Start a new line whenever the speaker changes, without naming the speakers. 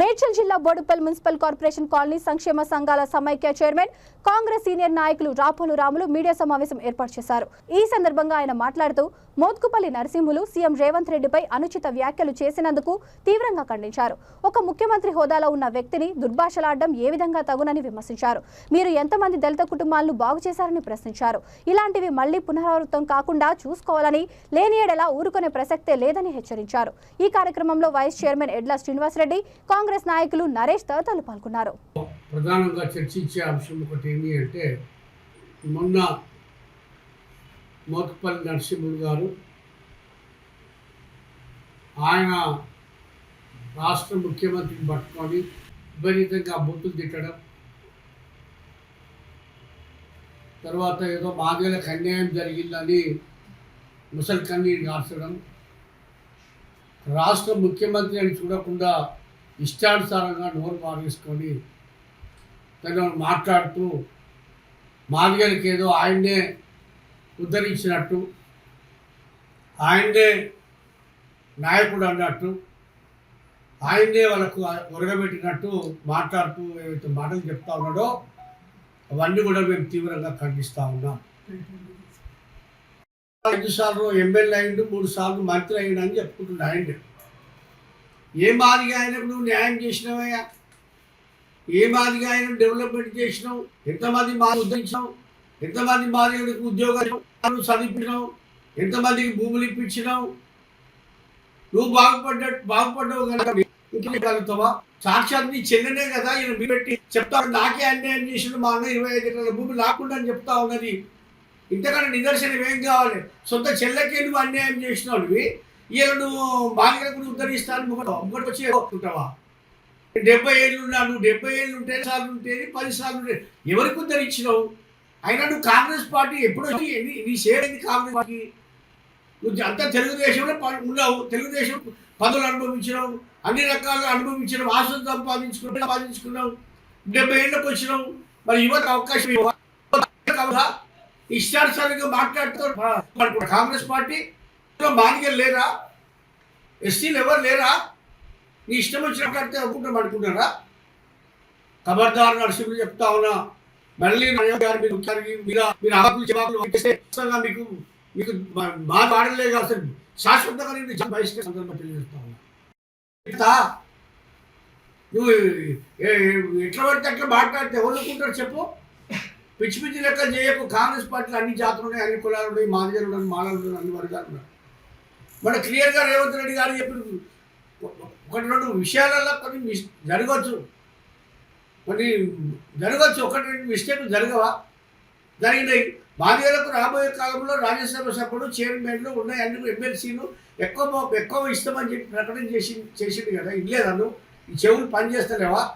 మేడ్చల్ జిల్లా Boduppal municipal corporation colony సంక్షేమ సంఘాల సమైక్య చైర్మన్ కాంగ్రెస్ సీనియర్ నాయకులు రాపోలు రాములు మీడియా సమావేశం ఏర్పాటు చేశారు. ఈ సందర్భంగా ఆయన మాట్లాడుతూ మోత్కుపల్లి నరసింహులు సీఎం రేవంత్ రెడ్డిపై అనుచిత వ్యాఖ్యలు చేసినందుకు తీవ్రంగా ఖండించారు. ఒక ముఖ్యమంత్రి హోదాలో ఉన్న వ్యక్తిని దుర్భాషలాడడం ఏ విధంగా తగునని విమర్శించారు. మీరు ఎంతమంది దళిత కుటుంబాలను బాగు చేశారని ప్రశ్నించారు. ఇలాంటివి మళ్ళీ పునరావృతం కాకుండా చూసుకోవాలని లేనియడలా ఊరుకునే ప్రసక్తే లేదని హెచ్చరించారు. ఈ కార్యక్రమంలో వైస్ చైర్మన్ ఎడ్ల శ్రీనివాసరెడ్డి కాంగ్రెస్ కాంగ్రెస్ నాయకులు నరేష్ తదితరులు పాల్గొన్నారు.
ప్రధానంగా చర్చించే అంశం ఒకటి ఏంటి అంటే మొన్న మోత్పల్లి నరసింహుడు గారు ఆయన రాష్ట్ర ముఖ్యమంత్రిని పట్టుకొని విపరీతంగా బూతులు తిట్టడం తర్వాత ఏదో మాదిగలకు అన్యాయం జరిగిందని ముసలి కన్నీరు కార్చడం రాష్ట్ర ముఖ్యమంత్రి అని చూడకుండా ఇష్టానుసారంగా నోరు మారేసుకొని తను మాట్లాడుతూ మాదిగలకి ఏదో ఆయన్నే ఉద్ధరించినట్టు ఆయన్నే నాయకుడు అన్నట్టు ఆయన్నే వాళ్ళకు ఉరగబెట్టినట్టు మాట్లాడుతూ ఏవైతే మాటలు చెప్తా ఉన్నాడో అవన్నీ కూడా మేము తీవ్రంగా ఖండిస్తూ ఉన్నాం. ఐదు సార్లు ఎమ్మెల్యే అయిండు మూడు సార్లు మంత్రి అయిండు అని చెప్పుకుంటున్నా ఆయన ఏ మాదిగా ఆయనకు నువ్వు న్యాయం చేసినావయ్యా? ఏ మాదిగా ఆయన డెవలప్మెంట్ చేసినావు? ఎంతమంది బాధ ఉద్ధరించినావు ఎంతమంది మాదిగలకు ఉద్యోగాలు చదివించినావు ఎంతమందికి భూములు ఇప్పించినావు? నువ్వు బాగుపడ్డట్టు బాగుపడ్డావు కనుక ఇంకెళ్ళగలుగుతావా సాక్షాత్ నీ చెల్లెనే కదా ఈయన మీ పెట్టి చెప్తా నాకే అన్యాయం చేసిన మా అన్న ఇరవై ఐదు ఎకరాల భూమి లాక్కుండా అని చెప్తా ఉన్నది. ఇంతకన్నా నిదర్శనం ఏం కావాలి? సొంత చెల్లెకే నువ్వు అన్యాయం చేసినావు నువ్వు ఈయన నువ్వు బాలికలకు ఉద్ధరిస్తాను ఒకటి వచ్చి ఉంటావా డెబ్బై ఏళ్ళు ఉన్నా నువ్వు డెబ్బై ఏళ్ళు ఉంటే సార్లు ఉంటే పది సార్లు ఉంటే ఎవరికి ఉద్ధరించినావు అయినా నువ్వు కాంగ్రెస్ పార్టీ ఎప్పుడు నీ- నీ కాంగ్రెస్ పార్టీ? నువ్వు అంతా తెలుగుదేశంలో ఉన్నావు. తెలుగుదేశం పదవులు అనుభవించినావు. అన్ని రకాలుగా అనుభవించినావు. ఆశలు సంపాదించుకున్నావు సంపాదించుకున్నావు. డెబ్బై ఏళ్ళకి వచ్చినావు. మరి యువత అవకాశం ఇష్టానుసారంగా మాట్లాడుతూ కాంగ్రెస్ పార్టీ మాదిగలు లేరా? ఎస్టీలు ఎవరు లేరా? నీ ఇష్టం వచ్చిన కడితే అనుకుంటాం అనుకుంటారా ఖబర్దార్ నరసింహులు చెప్తా ఉన్నా మళ్ళీ గారు మీరు మీరు మీరు ఆకులు జవాబులు మీకు మీకు బాధ ఆడలేదు అసలు శాశ్వతంగా నేను జ- బహిష్కరణ తెలియజేస్తా ఉన్నా. నువ్వు ఏ- ఎట్లా పడితే అట్లా మాట్లాడితే ఎవరు అనుకుంటారు చెప్పు? పిచ్చి పిచ్చి లెక్క చేయకు. కాంగ్రెస్ పార్టీలో అన్ని జాతులు ఉన్నాయి అన్ని కులాలు ఉన్నాయి మాదిగలు ఉన్నాయి మాలలు ఉన్నాయి అన్ని వర్గాలు ఉన్నాయి మన క్లియర్గా రేవంత్ రెడ్డి గారు చెప్పిన ఒకటి రెండు విషయాలలో కొన్ని మిస్- జరగవచ్చు కొన్ని జరగవచ్చు ఒకటి రెండు మిస్టేక్లు జరగవా? జరిగినాయి. బాధ్యులకు రాబోయే కాలంలో రాజ్యసభ సభ్యులు చైర్మన్లు ఉన్నాయి. అన్ని ఎమ్మెల్సీలు ఎక్కువ ఎక్కువ ఇస్తామని చెప్పి ప్రకటన చేసి చేసింది కదా. ఇల్లేదాను ఈ చెవులు పనిచేస్తలేవా?